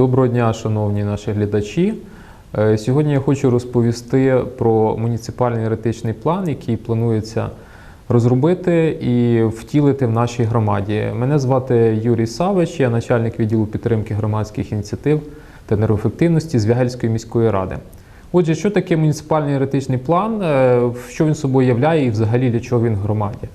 Доброго дня, шановні наші глядачі. Е, Сьогодні я хочу розповісти про муніципальний еретичний план, який планується розробити і втілити в нашій громаді. Мене звати Юрій Савич, я начальник відділу підтримки громадських ініціатив та енергоефективності Звягельської міської ради. Отже, що таке муніципальний еретичний план, е, що він собою являє і взагалі для чого він в громаді?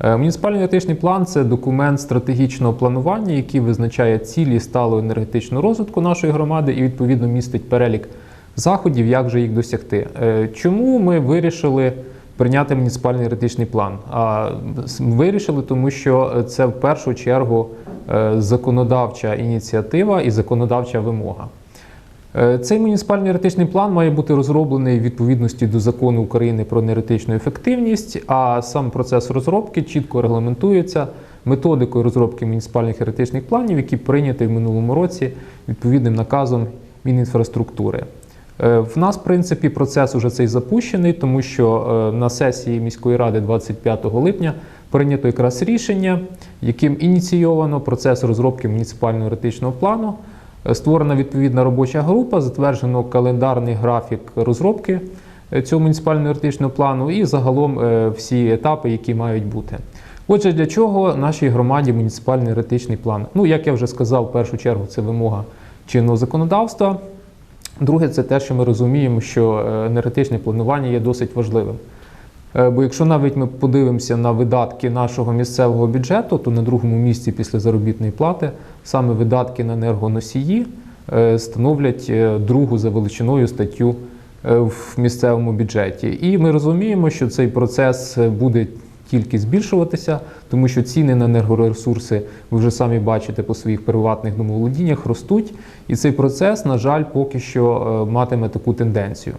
Е, Муніципальний енергетичний план це документ стратегічного планування, який визначає цілі сталого енергетичного розвитку нашої громади і відповідно містить перелік заходів, як же їх досягти. Е, Чому ми вирішили прийняти муніципальний енергетичний план? А вирішили, тому що це в першу чергу е, законодавча ініціатива і законодавча вимога. Е, Цей муніципальний енергетичний план має бути розроблений в відповідності до закону України про енергетичну ефективність, а сам процес розробки чітко регламентується методикою розробки муніципальних енергетичних планів, які прийняті в минулому році відповідним наказом Мінінфраструктури. Е, В нас, в принципі, процес уже цей запущений, тому що е, на сесії міської ради 25 липня прийнято якраз рішення, яким ініційовано процес розробки муніципального енергетичного плану. Створена відповідна робоча група, затверджено календарний графік розробки е, цього муніципального енергетичного плану і загалом е, всі етапи, які мають бути. Отже, для чого нашій громаді муніципальний енергетичний план? Ну, як я вже сказав, в першу чергу це вимога чинного законодавства. Друге, це те, що ми розуміємо, що е, енергетичне планування є досить важливим. Е, Бо якщо навіть ми подивимося на видатки нашого місцевого бюджету, то на другому місці після заробітної плати саме видатки на енергоносії е, становлять е, другу за величиною статтю в місцевому бюджеті. І ми розуміємо, що цей процес буде тільки збільшуватися, тому що ціни на енергоресурси, ви вже самі бачите по своїх приватних домоволодіннях, ростуть. І цей процес, на жаль, поки що матиме таку тенденцію.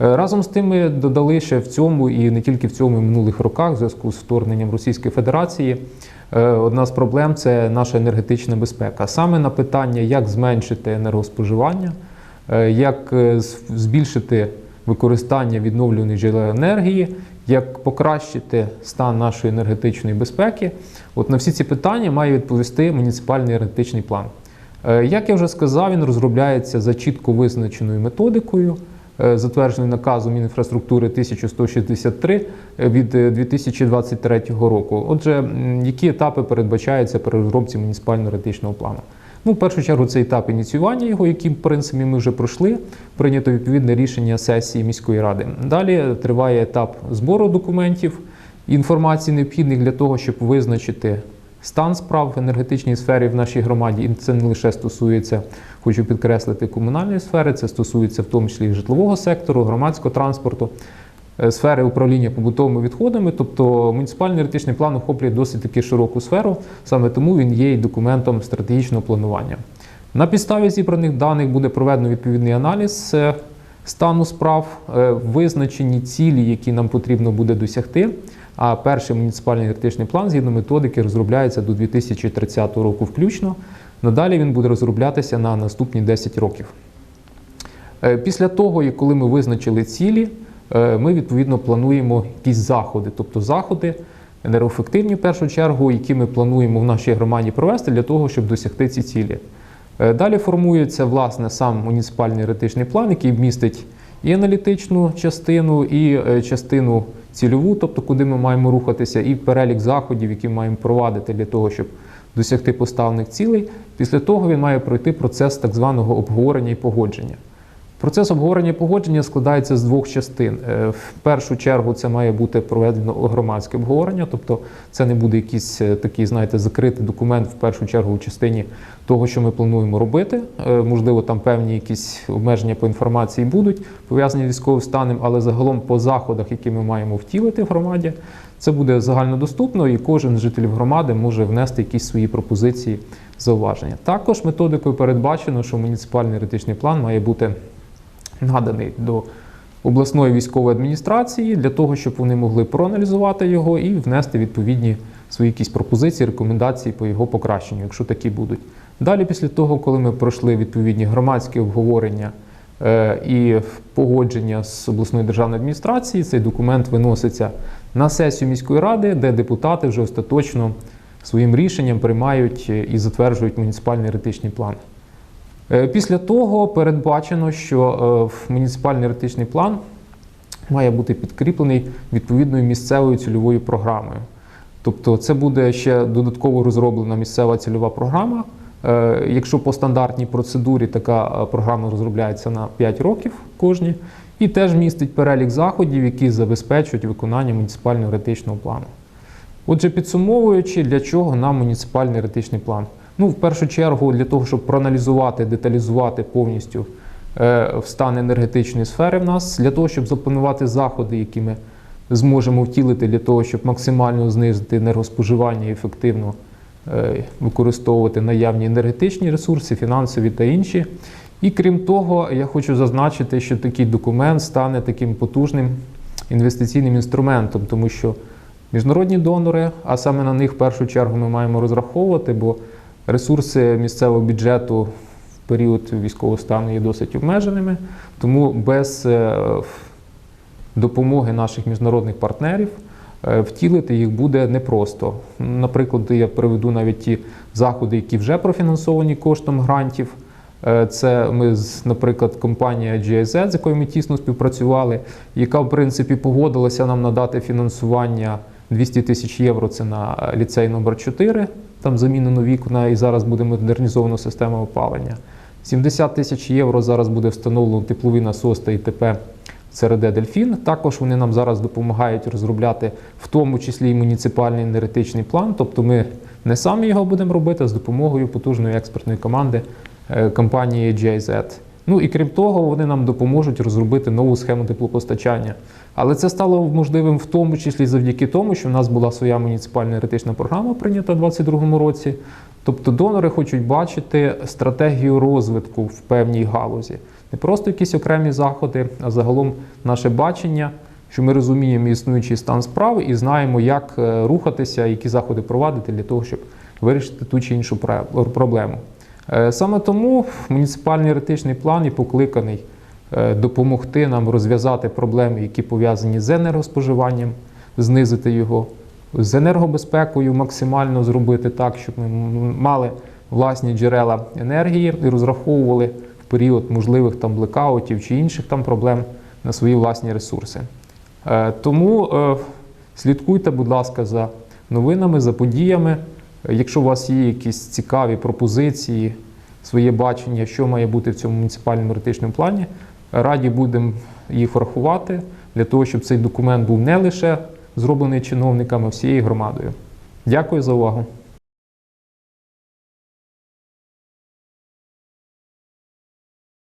Е, Разом з тим ми додали ще в цьому і не тільки в цьому і в минулих роках, в зв'язку з вторгненням Російської Федерації. е, Одна з проблем це наша енергетична безпека. Саме на питання, як зменшити енергоспоживання, е, як збільшити використання відновлюваних джерел енергії, як покращити стан нашої енергетичної безпеки. От на всі ці питання має відповісти муніципальний енергетичний план. Як я вже сказав, він розробляється за чітко визначеною методикою, е, затвердженою наказом Мінінфраструктури 1163 від е, 2023 року. Отже, які етапи передбачаються при розробці муніципального енергетичного плану? Ну, в першу чергу, це етап ініціювання його, який, в принципі, ми вже пройшли. Прийнято відповідне рішення сесії міської ради. Далі триває етап збору документів, інформації необхідних для того, щоб визначити стан справ в енергетичній сфері в нашій громаді. І це не лише стосується, хочу підкреслити, комунальної сфери, це стосується в тому числі і житлового сектору, громадського транспорту, е, сфери управління побутовими відходами. Тобто муніципальний енергетичний план охоплює досить таки широку сферу, саме тому він є і документом стратегічного планування. На підставі зібраних даних буде проведено відповідний аналіз е, стану справ, е, визначені цілі, які нам потрібно буде досягти. А перший муніципальний енергетичний план згідно методики розробляється до 2030 року включно. Надалі він буде розроблятися на наступні 10 років. Е, Після того, коли ми визначили цілі, е, ми відповідно плануємо якісь заходи, тобто заходи енергоефективні в першу чергу, які ми плануємо в нашій громаді провести для того, щоб досягти ці цілі. Е, Далі формується власне сам муніципальний енергетичний план, який містить і аналітичну частину, і е, частину цільову, тобто куди ми маємо рухатися, і перелік заходів, які маємо провадити для того, щоб досягти поставлених цілей. Після того він має пройти процес так званого обговорення і погодження. Процес обговорення погодження складається з двох частин. Е, В першу чергу це має бути проведено громадське обговорення, тобто це не буде якийсь е, такий, знаєте, закритий документ в першу чергу у частині того, що ми плануємо робити. Е, Можливо, там певні якісь обмеження по інформації будуть пов'язані з військовим станом, але загалом по заходах, які ми маємо втілити в громаді, це буде загальнодоступно, і кожен з жителів громади може внести якісь свої пропозиції, зауваження. Також методикою передбачено, що муніципальний енергетичний план має бути наданий до обласної військової адміністрації для того, щоб вони могли проаналізувати його і внести відповідні свої якісь пропозиції, рекомендації по його покращенню, якщо такі будуть. Далі, після того, коли ми пройшли відповідні громадські обговорення е, і погодження з обласною державною адміністрацією, цей документ виноситься на сесію міської ради, де депутати вже остаточно своїм рішенням приймають і затверджують муніципальний еретичний план. Е, Після того передбачено, що е, муніципальний енергетичний план має бути підкріплений відповідною місцевою цільовою програмою. Тобто це буде ще додатково розроблена місцева цільова програма. Е, Якщо по стандартній процедурі така програма розробляється на 5 років кожні, і теж містить перелік заходів, які забезпечують виконання муніципального енергетичного плану. Отже, підсумовуючи, для чого нам муніципальний енергетичний план? Ну, в першу чергу, для того, щоб проаналізувати, деталізувати повністю е, стан енергетичної сфери в нас, для того, щоб запланувати заходи, які ми зможемо втілити для того, щоб максимально знизити енергоспоживання і ефективно е, використовувати наявні енергетичні ресурси, фінансові та інші. І крім того, я хочу зазначити, що такий документ стане таким потужним інвестиційним інструментом, тому що міжнародні донори, а саме на них в першу чергу ми маємо розраховувати, бо ресурси місцевого бюджету в період військового стану є досить обмеженими, тому без е, допомоги наших міжнародних партнерів е, втілити їх буде непросто. Наприклад, я приведу навіть ті заходи, які вже профінансовані коштом грантів. Е, Це ми, наприклад, компанія GIZ, з якою ми тісно співпрацювали, яка в принципі погодилася нам надати фінансування 200 тисяч євро. Це на ліцей номер 4 там замінено вікна, і зараз буде модернізована система опалення. 70 тисяч євро зараз буде встановлено тепловий насос та ІТП ЦРД Дельфін. Також вони нам зараз допомагають розробляти в тому числі і муніципальний енергетичний план. Тобто ми не самі його будемо робити а з допомогою потужної експертної команди е, компанії GIZ. Ну і крім того, вони нам допоможуть розробити нову схему теплопостачання. Але це стало можливим в тому числі завдяки тому, що в нас була своя муніципальна енергетична програма прийнята у 2022 році. Тобто донори хочуть бачити стратегію розвитку в певній галузі. Не просто якісь окремі заходи, а загалом наше бачення, що ми розуміємо існуючий стан справи і знаємо, як е, рухатися, які заходи провадити для того, щоб вирішити ту чи іншу проблему. Е, Саме тому муніципальний енергетичний план і покликаний е, допомогти нам розв'язати проблеми, які пов'язані з енергоспоживанням, знизити його, з енергобезпекою максимально зробити так, щоб ми мали власні джерела енергії і розраховували в період можливих там блекаутів чи інших там проблем на свої власні ресурси. Е, Тому слідкуйте, будь ласка, за новинами, за подіями. Якщо у вас є якісь цікаві пропозиції, своє бачення, що має бути в цьому муніципальному енергетичному плані, раді будемо їх врахувати для того, щоб цей документ був не лише зроблений чиновниками, а всією громадою. Дякую за увагу.